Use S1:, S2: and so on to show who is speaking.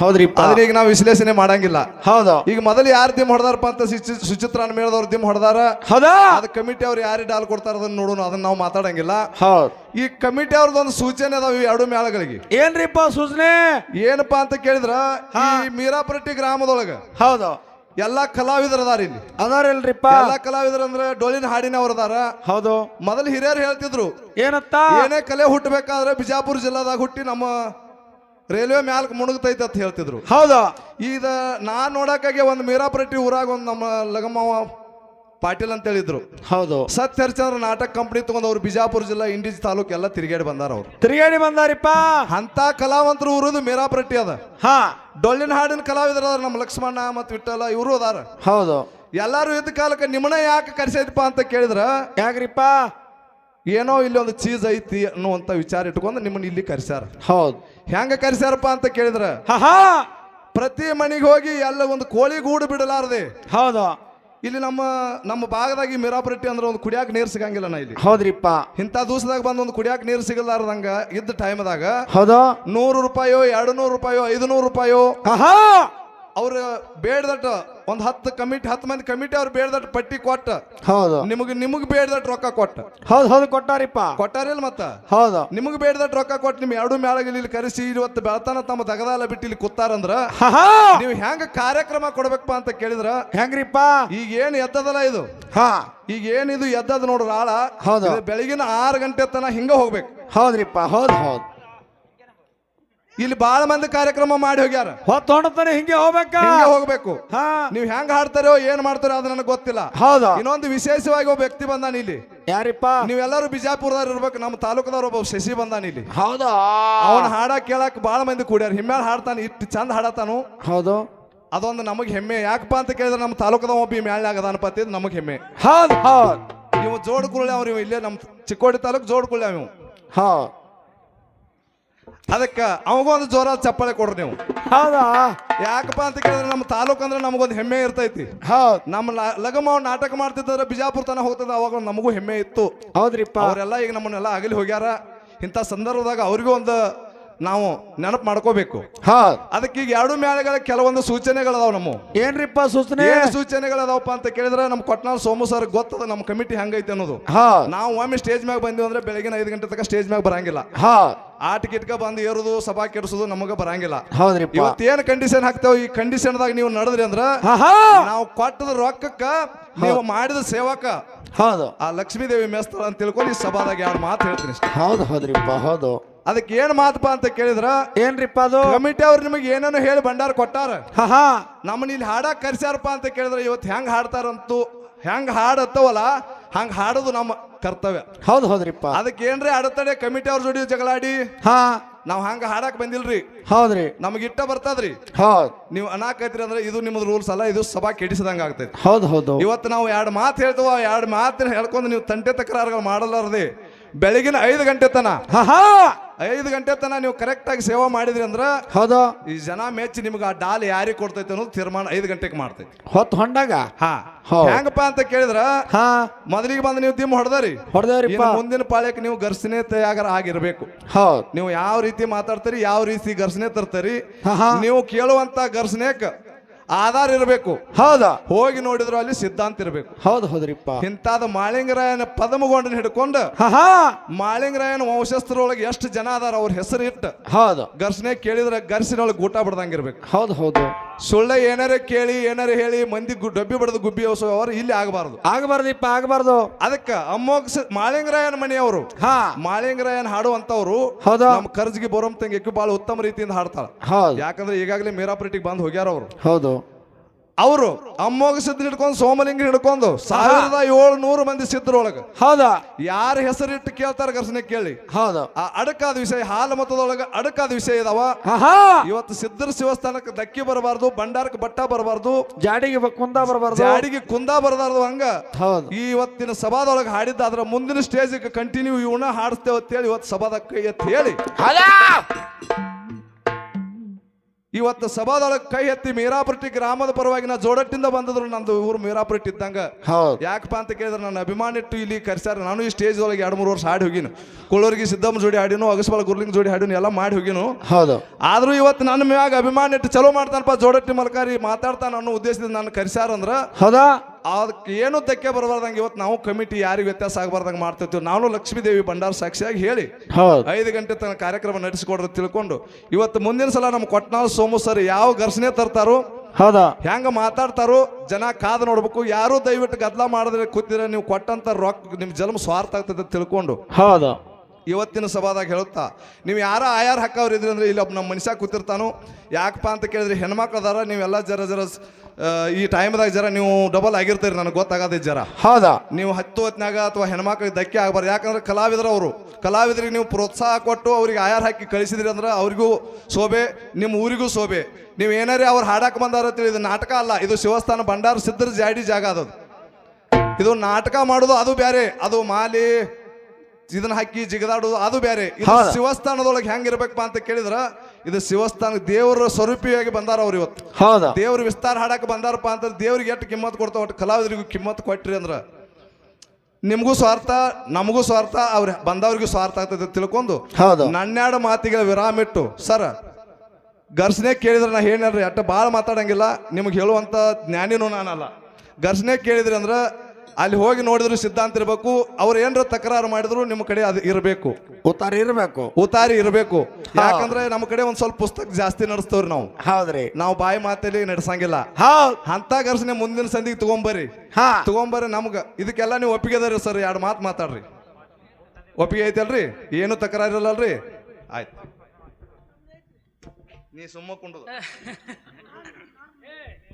S1: ಹೌದ್ರಿಪ್ಪ.
S2: ಆದ್ರೆ ಈಗ ನಾವು ವಿಶ್ಲೇಷಣೆ ಮಾಡಂಗಿಲ್ಲ.
S1: ಹೌದು.
S2: ಈಗ ಮೊದಲು ಯಾರು ದಿಮ್ ಹೊಡೆದಾರಪ್ಪ ಅಂತ ಸುಚಿತ್ರ ಮೇಳದವ್ರು ದಿಮ್ ಹೊಡೆದಾರ?
S1: ಹೌದಾ?
S2: ಅದ ಕಮಿಟಿ ಅವ್ರು ಯಾರು ಡಾಲ್ ಕೊಡ್ತಾರ ಅದನ್ನ ನೋಡೋಣ ಅದನ್ನ ನಾವು ಮಾತಾಡಂಗಿಲ್ಲ.
S1: ಹೌದು.
S2: ಈ ಕಮಿಟಿ ಅವ್ರದ್ದು ಒಂದು ಸೂಚನೆ ಅದಾವ ಎರಡು ಮೇಳಗಳಿಗೆ
S1: ಏನ್ರಿಪ್ಪ ಸೂಚನೆ?
S2: ಏನಪ್ಪಾ ಅಂತ ಕೇಳಿದ್ರ ಈ ಮೀರಾಪಟ್ಟಿ ಗ್ರಾಮದೊಳಗ.
S1: ಹೌದು.
S2: ಎಲ್ಲಾ ಕಲಾವಿದರು ಅದಾರ ಇಲ್ಲಿ.
S1: ಅದಾರಲ್ರಿಪ್ಪ.
S2: ಎಲ್ಲಾ ಕಲಾವಿದರು ಅಂದ್ರೆ ಡೋಲಿನ ಹಾಡಿನವ್ರು ಅದಾರ.
S1: ಹೌದು.
S2: ಮೊದಲು ಹಿರಿಯರು ಹೇಳ್ತಿದ್ರು.
S1: ಏನತ್ತ?
S2: ಏನೇ ಕಲೆ ಹುಟ್ಟಬೇಕಾದ್ರೆ ಬಿಜಾಪುರ ಜಿಲ್ಲಾದಾಗ ಹುಟ್ಟಿ ನಮ್ಮ ರೈಲ್ವೆ ಮ್ಯಾಲ್ಕ್ ಮುಣುಗ್ತೈತೆ ಅಂತ ಹೇಳ್ತಿದ್ರು.
S1: ಹೌದು?
S2: ಈಗ ನಾ ನೋಡಕ್ಕಾಗಿ ಒಂದು ಮೀರಾಪ್ರಟ್ಟಿ ಊರಾಗ ಒಂದು ನಮ್ಮ ಲಗಮ್ಮವ ಪಾಟೀಲ್ ಅಂತ ಹೇಳಿದ್ರು.
S1: ಹೌದು.
S2: ಸತ್ಯ ಹರಿಚಂದ್ರ ನಾಟಕ ಕಂಪನಿ ತಗೊಂಡ್ ಅವ್ರು ಬಿಜಾಪುರ ಜಿಲ್ಲಾ ಇಂಡಿಜ್ ತಾಲೂಕ್ ಎಲ್ಲ ತಿರುಗಾಡಿ ಬಂದಾರ ಅವ್ರು.
S1: ತಿರುಗಾಡಿ ಬಂದಾರಿಪ್ಪ?
S2: ಅಂತ ಕಲಾವಂತರು ಊರದು ಮೀರಾಪ್ರಟ್ಟಿ ಅದ.
S1: ಹಾ.
S2: ಡೊಳ್ಳಿನ ಹಾಡಿನ ಕಲಾವಿದರು ಅದಾರ ನಮ್ಮ ಲಕ್ಷ್ಮಣ ಮತ್ತು ವಿಠಲ ಇವರು ಅದಾರ.
S1: ಹೌದು.
S2: ಎಲ್ಲಾರು ಇದ್ದ ಕಾಲಕ್ಕೆ ನಿಮ್ಮನ್ನ ಯಾಕೆ ಕರ್ಸೈತಪ್ಪ ಅಂತ ಕೇಳಿದ್ರ?
S1: ಯಾಕ್ರಿಪ್ಪ?
S2: ಏನೋ ಇಲ್ಲಿ ಒಂದು ಚೀಸ್ ಐತಿ ಅನ್ನುವಂತ ವಿಚಾರ ಇಟ್ಕೊಂಡು ನಿಮ್ಮನ್ನ ಇಲ್ಲಿ ಕರ್ಸ್ಯಾರ.
S1: ಹೌದು.
S2: ಹೆಂಗ ಕರೆಸ್ಯಾರಪ್ಪ ಅಂತ ಕೇಳಿದ್ರ? ಪ್ರತಿ ಮನೆಗೆ ಹೋಗಿ ಎಲ್ಲ ಒಂದು ಕೋಳಿ ಗೂಡು ಬಿಡಲಾರದೆ.
S1: ಹೌದು.
S2: ಇಲ್ಲಿ ನಮ್ಮ ನಮ್ಮ ಭಾಗದಾಗ ಈ ಅಂದ್ರೆ ಒಂದು ಕುಡಿಯಾಕ ನೀರು ಸಿಗಂಗಿಲ್ಲ ನಾ ಇಲ್ಲಿ.
S1: ಹೌದ್ರಿಪ್ಪ.
S2: ಇಂಥ ದಿವಸದಾಗ ಬಂದು ಒಂದು ಕುಡಿಯಾಕ ನೀರು ಸಿಗಲಾರ್ದಂಗ ಇದ್ದ ಟೈಮ್ದಾಗ
S1: ಹೌದಾ.
S2: ನೂರು ರೂಪಾಯೋ ಎರಡು ನೂರು ರೂಪಾಯೋ ಐದು ನೂರು ರೂಪಾಯೋ ಅವ್ರ ಬೇಡದಟ್ಟ ಒಂದು ಹತ್ತು ಕಮಿಟಿ ಹತ್ತು ಮಂದಿ ಕಮಿಟಿ ಅವ್ರು ಬೇಡದಟ್ಟ ಪಟ್ಟಿ ಕೊಟ್ಟ.
S1: ಹೌದು.
S2: ನಿಮಗೆ ನಿಮಗೆ ಬೇಡ್ದಟ್ ರೊಕ್ಕ ಕೊಟ್ಟ.
S1: ಹೌದು ಹೌದು ಕೊಟ್ಟಾರಿಪ್ಪ.
S2: ಕೊಟ್ಟಾರಿಲ್ಲ ಮತ್ತ?
S1: ಹೌದು.
S2: ನಿಮಗೆ ಬೇಡದಟ್ಟ ರೊಕ್ಕ ಕೊಟ್ಟು ನಿಮ್ ಎರಡು ಮ್ಯಾಳಗ ಇಲ್ಲಿ ಕರೆಸಿ ಇವತ್ತು ಬೆಳತನ ತಮ್ಮ ದಗದಾಲ ಬಿಟ್ಟು ಇಲ್ಲಿ ಕೂತಾರಂದ್ರ
S1: ಹಾ
S2: ನೀವು ಹೆಂಗ ಕಾರ್ಯಕ್ರಮ ಕೊಡ್ಬೇಕಪ್ಪ ಅಂತ ಕೇಳಿದ್ರ?
S1: ಹೆಂಗ್ರಿಪ್ಪ?
S2: ಈಗ ಏನ್ ಎದ್ದದಲ್ಲ ಇದು?
S1: ಹಾ.
S2: ಈಗ ಏನಿದು ಎದ್ದದ ನೋಡ್ರ ಆಳ?
S1: ಹೌದು.
S2: ಬೆಳಗಿನ ಆರು ಗಂಟೆ ತನ ಹಿಂಗ ಹೋಗ್ಬೇಕು.
S1: ಹೌದ್ರಿಪ್ಪ ಹೌದು ಹೌದು.
S2: ಇಲ್ಲಿ ಬಾಳ ಮಂದಿ ಕಾರ್ಯಕ್ರಮ ಮಾಡಿ ಹೋಗ್ಯಾರ.
S1: ಹೊತ್ತು ಹೊಣತಾನೆ ಹಿಂಗೆ ಹೋಗ್ಬೇಕ?
S2: ಹಿಂಗ ಹೋಗ್ಬೇಕು.
S1: ಹಾ.
S2: ನೀವ್ ಹೆಂಗ್ ಹಾಡ್ತಾರೋ ಏನ್ ಮಾಡ್ತಾರೋ ಅದು ನನಗೆ ಗೊತ್ತಿಲ್ಲ.
S1: ಹೌದಾ?
S2: ಇನ್ನೊಂದು ವಿಶೇಷವಾಗಿ ಒಬ್ಬ ವ್ಯಕ್ತಿ ಬಂದಾನ ಇಲ್ಲಿ.
S1: ಯಾರಿಪ್ಪ?
S2: ನೀವೆಲ್ಲರೂ ಬಿಜಾಪುರದವ್ರು ಇರ್ಬೇಕು ನಮ್ಮ ತಾಲೂಕದವ್ರು ಒಬ್ಬ ಶಶಿ ಬಂದಾನ ಇಲ್ಲಿ.
S1: ಹೌದಾ?
S2: ಅವನ ಹಾಡ ಕೇಳಕ್ ಬಾಳ ಮಂದಿ ಕೂಡ್ಯಾರ. ಹಿಮ್ಮ್ಯಾಲ ಹಾಡ್ತಾನ ಇಟ್ಟು ಚಂದ ಹಾಡತಾನು.
S1: ಹೌದು.
S2: ಅದೊಂದು ನಮಗೆ ಹೆಮ್ಮೆ. ಯಾಕಪ್ಪ ಅಂತ ಕೇಳಿದ್ರೆ ನಮ್ಮ ತಾಲೂಕದ ಒಬ್ಬ ಈ ಮ್ಯಾಳ್ಯಾಗ ಅದಾನಪ್ಪ ಅಂತ ನಮಗೆ ಹೆಮ್ಮೆ.
S1: ಹೌದು ಹೌದು.
S2: ನೀವು ಜೋಡ್ ಕುಳ್ಳೆ ಅವ್ರು ಇಲ್ಲೇ ನಮ್ಮ ಚಿಕ್ಕೋಡಿ ತಾಲೂಕು ಜೋಡ್ ಕುಳ್ಳೆ ಇವು
S1: ಹೌದು.
S2: ಅದಕ್ಕೆ ಅವಗೊಂದು ಜೋರ ಚಪ್ಪಾಳೆ ಕೊಡ್ರಿ ನೀವು.
S1: ಹೌದಾ?
S2: ಯಾಕಪ್ಪ ಅಂತ ಕೇಳಿದ್ರೆ ನಮ್ಮ ತಾಲೂಕು ಅಂದ್ರೆ ನಮಗೊಂದು ಹೆಮ್ಮೆ ಇರ್ತೈತಿ.
S1: ಹೌದು.
S2: ನಮ್ಮ ಲ- ಲಗಮ ಅವ್ರು ನಾಟಕ ಮಾಡ್ತಿದ್ರೆ ಬಿಜಾಪುರ ತನಕ ಹೋಗ್ತದ ಅವಾಗ ನಮಗೂ ಹೆಮ್ಮೆ ಇತ್ತು.
S1: ಹೌದ್ರಿಪ್ಪ.
S2: ಅವರೆಲ್ಲ ಈಗ ನಮ್ಮನ್ನೆಲ್ಲ ಅಗಲಿ ಹೋಗ್ಯಾರ. ಇಂಥ ಸಂದರ್ಭದಾಗ ಅವ್ರಿಗೂ ಒಂದು ನಾವು ನೆನಪು ಮಾಡ್ಕೋಬೇಕು.
S1: ಹೌದು
S2: ಅದಕ್ಕೆ ಈಗ ಎರಡು ಮೇಳಗಳ ಕೆಲವೊಂದು ಸೂಚನೆಗಳದಾವ ನಮ್ಮ.
S1: ಏನ್ರಿಪ್ಪ ಸೂಚನೆ?
S2: ಏನು ಸೂಚನೆಗಳದಾವಪ್ಪ ಅಂತ ಕೇಳಿದ್ರೆ ನಮ್ಮ ಕೊಟ್ನಾಳ್ ಸೋಮು ಸರ್ ಗೊತ್ತದ ನಮ್ಮ ಕಮಿಟಿ ಹೆಂಗೈತೆ ಅನ್ನೋದು. ನಾವು ಒಮ್ಮೆ ಸ್ಟೇಜ್ ಮ್ಯಾಗ ಬಂದಿವಿ ಅಂದ್ರೆ ಬೆಳಗಿನ ಐದು ಗಂಟೆ ತನಕ ಸ್ಟೇಜ್ ಮ್ಯಾಗ ಬರಂಗಿಲ್ಲ.
S1: ಆ
S2: ಆಟ ಕಿಟ್ಕ ಬಂದು ಏರುದು ಸಭಾ ಕೆಡಿಸೋದು ನಮಗ ಬರಂಗಿಲ್ಲ.
S1: ಹೌದ್ರಿಪ್ಪ.
S2: ಏನು ಕಂಡೀಷನ್ ಹಾಕ್ತೇವೆ ಈ ಕಂಡೀಷನ್ದಾಗ ನೀವು ನಡೆದ್ರಿ ಅಂದ್ರ
S1: ಹಾ
S2: ನಾವು ಕೊಟ್ಟದ ರೊಕ್ಕಕ್ಕ ನೀವು ಮಾಡಿದ ಸೇವಕ
S1: ಹೌದು.
S2: ಆ ಲಕ್ಷ್ಮೀ ದೇವಿ ಮೇಸ್ತಾಳ ಅಂತ ತಿಳ್ಕೊಂಡು ಈ ಸಭಾದಾಗ ಎರಡು ಮಾತು ಹೇಳ್ತೀನಿ
S1: ಹೌದು ಹೌದ್ರಿಪ್ಪ ಹೌದು.
S2: ಅದಕ್ಕೆ ಏನ್ ಮಾತಪ್ಪ ಅಂತ ಕೇಳಿದ್ರ?
S1: ಏನ್ರಿಪ್ಪ ಅದು?
S2: ಕಮಿಟಿ ಅವ್ರು ನಿಮಗೆ ಏನೇನೋ ಹೇಳಿ ಭಂಡಾರ ಕೊಟ್ಟಾರ.
S1: ಹಾ
S2: ನಮ್ಮನ್ನ ಇಲ್ಲಿ ಹಾಡ ಕರ್ಸ್ಯಾರಪ್ಪ ಅಂತ ಕೇಳಿದ್ರೆ ಇವತ್ತು ಹೆಂಗ್ ಹಾಡ್ತಾರಂತೂ ಹೆಂಗ್ ಹಾಡತ್ತವಲ್ಲ ಹಂಗ್ ಹಾಡೋದು ನಮ್ಮ ಕರ್ತವ್ಯ.
S1: ಹೌದು ಹೌದ್ರಿಪ್ಪ.
S2: ಅದಕ್ಕೆ ಏನ್ರಿ ಅಡತಡೆ ಕಮಿಟಿ ಅವ್ರ ಜೋಡಿ ಜಗಳಾಡಿ?
S1: ಹಾ.
S2: ನಾವ್ ಹಂಗ ಹಾಡಕ್ ಬಂದಿಲ್ರಿ.
S1: ಹೌದ್ರಿ.
S2: ನಮಗೆ ಇಟ್ಟ ಬರ್ತದ್ರಿ.
S1: ಹೌದು.
S2: ನೀವು ಅನಾಕೈತ್ರಿ ಅಂದ್ರೆ ಇದು ನಿಮ್ಮದು ರೂಲ್ಸ್ ಅಲ್ಲ ಇದು ಸಭಾ ಕೆಡಿಸಿದಂಗ ಆಗ್ತೈತಿ.
S1: ಹೌದು ಹೌದು.
S2: ಇವತ್ತು ನಾವು ಎರಡು ಮಾತು ಹೇಳ್ತೇವ ಎರಡು ಮಾತಿನ ಹೇಳ್ಕೊಂಡು ನೀವು ತಂಟೆ ತಕರಾರುಗಳು ಮಾಡಲಾರದೆ ಬೆಳಗಿನ ಐದು ಗಂಟೆ ತನ
S1: ಹಾ
S2: ಐದು ಗಂಟೆ ತನ ನೀವು ಕರೆಕ್ಟ್ ಆಗಿ ಸೇವಾ ಮಾಡಿದ್ರಿ ಅಂದ್ರ
S1: ಹೌದು.
S2: ಈ ಜನ ಮೆಚ್ಚಿ ನಿಮ್ಗೆ ಆ ಡಾಲ್ ಯಾರಿಗೆ ಕೊಡ್ತೈತೆ ಅನ್ನೋದು ತೀರ್ಮಾನ ಐದು ಗಂಟೆಗೆ ಮಾಡ್ತೈತಿ.
S1: ಹೊತ್ತು ಹೊಂಡಾಗ?
S2: ಹಾ.
S1: ಹೌದ್.
S2: ಹೆಂಗಪ್ಪ ಅಂತ ಕೇಳಿದ್ರ?
S1: ಹಾ.
S2: ಮೊದಲಿಗೆ ಬಂದು ನೀವು ದಿಮ್ ಹೊಡ್ದಾರಿ.
S1: ಹೊಡೆದೇವ್ರಿಪ್ಪ.
S2: ಇನ್ನು ಮುಂದಿನ ಪಾಳ್ಯಕ್ಕೆ ನೀವು ಘರ್ಷಣೆ ತಯಾರ ಆಗಿರ್ಬೇಕು.
S1: ಹೌದು.
S2: ನೀವು ಯಾವ ರೀತಿ ಮಾತಾಡ್ತೀರಿ ಯಾವ ರೀತಿ ಘರ್ಷಣೆ ತರ್ತೀರಿ
S1: ಹಾ, ಹಾ.
S2: ನೀವು ಕೇಳುವಂತ ಘರ್ಷಣೆಕ್ ಆಧಾರ ಇರಬೇಕು.
S1: ಹೌದಾ?
S2: ಹೋಗಿ ನೋಡಿದ್ರು ಅಲ್ಲಿ ಸಿದ್ಧಾಂತ ಇರಬೇಕು.
S1: ಹೌದು ಹೌದ್ರಿಪ್ಪ.
S2: ಇಂತಾದ ಮಾಳಿಂಗರಾಯನ ಪದಮಗೊಂಡನ ಹಿಡ್ಕೊಂಡು ಮಾಳಿಂಗರಾಯನ ವಂಶಸ್ಥರೊಳಗೆ ಎಷ್ಟು ಜನ ಅದಾರ ಅವ್ರ ಹೆಸರು ಇಟ್ಟು
S1: ಹೌದು.
S2: ಘರ್ಷಣೆ ಕೇಳಿದ್ರೆ ಘರ್ಷಣೆಯೊಳಗೆ ಊಟ ಬಿಡ್ದಂಗಿರ್ಬೇಕು
S1: ಹೌದು ಹೌದು.
S2: ಸುಳ್ಳ ಏನಾರ ಕೇಳಿ ಏನಾರ ಹೇಳಿ ಮಂದಿ ಗು- ಡಬ್ಬಿ ಬಡದು ಗುಬ್ಬಿ ಅವರು ಇಲ್ಲಿ ಆಗಬಾರದು.
S1: ಆಗಬಾರ್ದಿಪ್ಪ ಆಗಬಾರ್ದು.
S2: ಅದಕ್ಕ ಅಮ್ಮೋಗ ಮಾಳಿಂಗರಾಯನ ಮನೆಯವರು.
S1: ಹಾ.
S2: ಮಾಳಿಂಗರಾಯನ್ ಹಾಡುವಂತವ್ರು
S1: ಹೌದಾ.
S2: ನಮ್ಮ ಕರ್ಜಿಗೆ ಬರೋಮ್ ತಂಗಿ ಬಹಳ ಉತ್ತಮ ರೀತಿಯಿಂದ ಹಾಡ್ತಾಳ.
S1: ಹೌದು.
S2: ಯಾಕಂದ್ರೆ ಈಗಾಗಲೇ ಮೀರಾಪುರಿಟಿಗೆ ಬಂದು ಹೋಗ್ಯಾರ ಅವರು.
S1: ಹೌದು.
S2: ಅವರು ಅಮ್ಮೋಗ ಸಿದ್ಧ ಹಿಡ್ಕೊಂಡು ಸೋಮಲಿಂಗ ಹಿಡ್ಕೊಂಡು ಸಾವಿರದ ಏಳ್ನೂರು ಮಂದಿ ಸಿದ್ಧರೊಳಗ.
S1: ಹೌದಾ?
S2: ಯಾರ ಹೆಸರಿಟ್ಟು ಕೇಳ್ತಾರ ಘರ್ಷಣೆ ಕೇಳಿ.
S1: ಹೌದು.
S2: ಆ ಅಡಕಾದ ವಿಷಯ ಹಾಲು ಮತದೊಳಗ ಅಡಕಾದ ವಿಷಯ ಇದಾವ. ಇವತ್ತು ಸಿದ್ಧರ ಶಿವಸ್ಥಾನಕ್ಕೆ ದಕ್ಕಿ ಬರಬಾರ್ದು ಭಂಡಾರಕ್ಕೆ ಬಟ್ಟ ಬರಬಾರ್ದು
S1: ಜಾಡಿಗೆ ಕುಂದ ಬರಬಾರ್ದು.
S2: ಜಾಡಿಗೆ ಕುಂದ ಬರಬಾರ್ದು ಹಂಗ.
S1: ಹೌದು.
S2: ಈ ಇವತ್ತಿನ ಸಭಾದೊಳಗೆ ಹಾಡಿದ್ದ ಅದ್ರ ಮುಂದಿನ ಸ್ಟೇಜ್ ಕಂಟಿನ್ಯೂ ಇವನ್ನ ಹಾಡಿಸ್ತೇವೆ ಅಂತೇಳಿ ಇವತ್ತು ಸಭಾದ ಕೈ ಎತ್ತ ಹೇಳಿ. ಇವತ್ತು ಸಭಾದೊಳಗೆ ಕೈ ಎತ್ತಿ ಮೀರಾಪುರಟ್ಟಿ ಗ್ರಾಮದ ಪರವಾಗಿ ನಾ ಜೋಡಟ್ಟಿಂದ ಬಂದದ್ರು ನಂದು ಊರು ಮೀರಾಪುರಟ್ಟಿ ಇದ್ದಂಗ.
S1: ಹೌದು.
S2: ಯಾಕಪ್ಪ ಅಂತ ಕೇಳಿದ್ರೆ ನನ್ನ ಅಭಿಮಾನ ಇಟ್ಟು ಇಲ್ಲಿ ಕರ್ಸ್ಯಾರ. ನಾನು ಈ ಸ್ಟೇಜ್ ಒಳಗೆ ಎರಡು ಮೂರು ವರ್ಷ ಹಾಡಿ ಹೋಗಿನ. ಕೊಳ್ಳೋರಿಗೆ ಸಿದ್ದಮ್ಮ ಜೋಡಿ ಹಾಡಿನು ಅಗಸ್ಬಾಳ ಗುರ್ಲಿಂಗ್ ಜೋಡಿ ಹಾಡಿನ ಎಲ್ಲ ಮಾಡಿ ಹೋಗಿನು.
S1: ಹೌದು.
S2: ಆದ್ರೂ ಇವತ್ತು ನನ್ನ ಮ್ಯಾಗ ಅಭಿಮಾನ ಇಟ್ಟು ಚಲೋ ಮಾಡ್ತಾನಪ್ಪ ಜೋಡಟ್ಟಿ ಮಲ್ಕಾರಿ ಮಾತಾಡ್ತಾನ ಅನ್ನೋ ಉದ್ದೇಶದಿಂದ ನಾನು ಕರ್ಸ್ಯಾರ ಅಂದ್ರ
S1: ಹೌದಾ?
S2: ಅದಕ್ಕೆ ಏನು ಧಕ್ಕೆ ಬರಬಾರ್ದಂಗೆ ಇವತ್ತು ನಾವು ಕಮಿಟಿ ಯಾರಿಗೆ ವ್ಯತ್ಯಾಸ ಆಗಬಾರ್ದಂಗೆ ಮಾಡ್ತಿರ್ತೀವಿ. ನಾನು ಲಕ್ಷ್ಮೀದೇವಿ ಭಂಡಾರ ಸಾಕ್ಷಿಯಾಗಿ ಹೇಳಿ ಐದು ಗಂಟೆ ತನಕ ಕಾರ್ಯಕ್ರಮ ನಡೆಸಿಕೊಡ್ರಿ ತಿಳ್ಕೊಂಡು ಇವತ್ತು ಮುಂದಿನ ಸಲ ನಮ್ಮ ಕೊಟ್ನಾಳ್ ಸೋಮು ಸರ್ ಯಾವ ಘರ್ಷಣೆ ತರ್ತಾರೋ
S1: ಹೌದಾ?
S2: ಹೆಂಗ ಮಾತಾಡ್ತಾರೋ ಜನ ಕಾದು ನೋಡ್ಬೇಕು. ಯಾರು ದಯವಿಟ್ಟು ಗದ್ದಲ ಮಾಡಿದ್ರೆ ಕೂತಿದ್ರೆ ನೀವು ಕೊಟ್ಟಂತ ರೊಕ್ಕ ನಿಮ್ ಜನ್ಮ ಸ್ವಾರ್ಥ ಆಗ್ತದೆ ಅಂತ ತಿಳ್ಕೊಂಡು
S1: ಹೌದು.
S2: ಇವತ್ತಿನ ಸಭಾದಾಗ ಹೇಳುತ್ತಾ ನೀವು ಯಾರ ಆಯಾರ ಹಾಕವ್ರು ಇದ್ರಿ ಅಂದ್ರೆ ಇಲ್ಲಿ ಒಬ್ಬ ನಮ್ಮ ಮನುಷ್ಯ ಕೂತಿರ್ತಾನು. ಯಾಕಪ್ಪ ಅಂತ ಕೇಳಿದ್ರೆ ಹೆಣ್ಮಕ್ಳು ಅದಾರ ನೀವೆಲ್ಲ ಜರ ಜರ ಈ ಟೈಮ್ದಾಗ ಜರ ನೀವು ಡಬಲ್ ಆಗಿರ್ತೀರಿ ನನಗೆ ಗೊತ್ತಾಗದೆ ಜರ.
S1: ಹೌದಾ?
S2: ನೀವು ಹತ್ತು ಹೊತ್ತಿನಾಗ ಅಥವಾ ಹೆಣ್ಮಕ್ಳಿಗೆ ಧಕ್ಕೆ ಆಗಬಾರ್ದು. ಯಾಕಂದ್ರೆ ಕಲಾವಿದರು ಅವರು. ಕಲಾವಿದರಿಗೆ ನೀವು ಪ್ರೋತ್ಸಾಹ ಕೊಟ್ಟು ಅವ್ರಿಗೆ ಆಯಾರ ಹಾಕಿ ಕಳಿಸಿದ್ರಿ ಅಂದ್ರೆ ಅವ್ರಿಗೂ ಶೋಭೆ ನಿಮ್ಮ ಊರಿಗೂ ಶೋಭೆ. ನೀವು ಏನಾರೇ ಅವ್ರು ಹಾಡಕ್ಕೆ ಬಂದಾರ ತಿಳಿ ಇದು ನಾಟಕ ಅಲ್ಲ ಇದು ಶಿವಸ್ಥಾನ ಭಂಡಾರ ಸಿದ್ಧರ ಜಾಡಿ ಜಾಗ ಅದು ಇದು ನಾಟಕ ಮಾಡೋದು ಅದು ಬೇರೆ ಅದು ಮಾಲಿ ಇದನ್ನ ಹಾಕಿ ಜಿಗದಾಡೋದು ಅದು ಬೇರೆ. ಇದು
S1: ಹೌದು.
S2: ಶಿವಸ್ಥಾನದೊಳಗೆ ಹೆಂಗಿರ್ಬೇಕಪ್ಪ ಅಂತ ಕೇಳಿದ್ರ ಇದು ಶಿವಸ್ಥಾನ ದೇವರ ಸ್ವರೂಪಿಯಾಗಿ ಬಂದಾರ ಅವ್ರು ಇವತ್ತು.
S1: ಹೌದಾ.
S2: ದೇವ್ರ ವಿಸ್ತಾರ ಹಾಡಕ್ಕೆ ಬಂದಾರಪ್ಪ ಅಂತ ದೇವ್ರಿಗೆ ಎಷ್ಟು ಕಿಮ್ಮತ್ ಕೊಡ್ತಾವ ಒಟ್ಟು ಕಲಾವಿದರಿಗೂ ಕಿಮ್ಮತ್ ಕೊಟ್ರಿ ಅಂದ್ರೆ ನಿಮಗೂ ಸ್ವಾರ್ಥ ನಮಗೂ ಸ್ವಾರ್ಥ ಅವ್ರ ಬಂದವ್ರಿಗೂ ಸ್ವಾರ್ಥ ಆಗ್ತದೆ ತಿಳ್ಕೊಂಡು
S1: ಹೌದು.
S2: ನನ್ನೆರಡು ಮಾತಿಗೆ ವಿರಾಮ ಇಟ್ಟು ಸರ್ ಘರ್ಷಣೆ ಕೇಳಿದ್ರೆ ನಾ ಹೇಳ್ರಿ ಅಟ್ಟ ಭಾಳ ಮಾತಾಡಂಗಿಲ್ಲ ನಿಮ್ಗೆ ಹೇಳುವಂಥ ಜ್ಞಾನಿನೂ ನಾನಲ್ಲ. ಘರ್ಷಣೆ ಕೇಳಿದ್ರಿ ಅಂದ್ರೆ ಅಲ್ಲಿ ಹೋಗಿ ನೋಡಿದ್ರು ಸಿದ್ಧಾಂತ ಇರಬೇಕು ಅವ್ರು ಏನಾರ ತಕರಾರು ಮಾಡಿದ್ರು ನಿಮ್ಮ ಕಡೆ ಅದು ಇರಬೇಕು.
S1: ಉತಾರಿ ಇರಬೇಕು.
S2: ಉತಾರಿ ಇರಬೇಕು. ಯಾಕಂದ್ರೆ ನಮ್ಮ ಕಡೆ ಒಂದ್ ಸ್ವಲ್ಪ ಪುಸ್ತಕ ಜಾಸ್ತಿ ನಡೆಸ್ತವ್ರಿ ನಾವು.
S1: ಹೌದ್ರಿ.
S2: ನಾವು ಬಾಯಿ ಮಾತಲ್ಲಿ ನಡೆಸಂಗಿಲ್ಲ.
S1: ಹೌದ್.
S2: ಅಂತ ಘರ್ಷಣೆ ಮುಂದಿನ ಸಂದಿಗೆ ತಗೊಂಬರ್ರಿ.
S1: ಹಾ.
S2: ತಗೊಂಬರ್ರಿ ನಮ್ಗೆ. ಇದಕ್ಕೆಲ್ಲ ನೀವು ಒಪ್ಪಿಗೆ ಅದಾರಿ ಸರ್ ಎರಡು ಮಾತು ಮಾತಾಡ್ರಿ. ಒಪ್ಪಿಗೆ ಐತಲ್ರಿ? ಏನು ತಕರಾರಿಲ್ಲಲ್ರಿ ಆಯ್ತು. ನೀ ಸುಮ್ಮ ಕುಂಡದು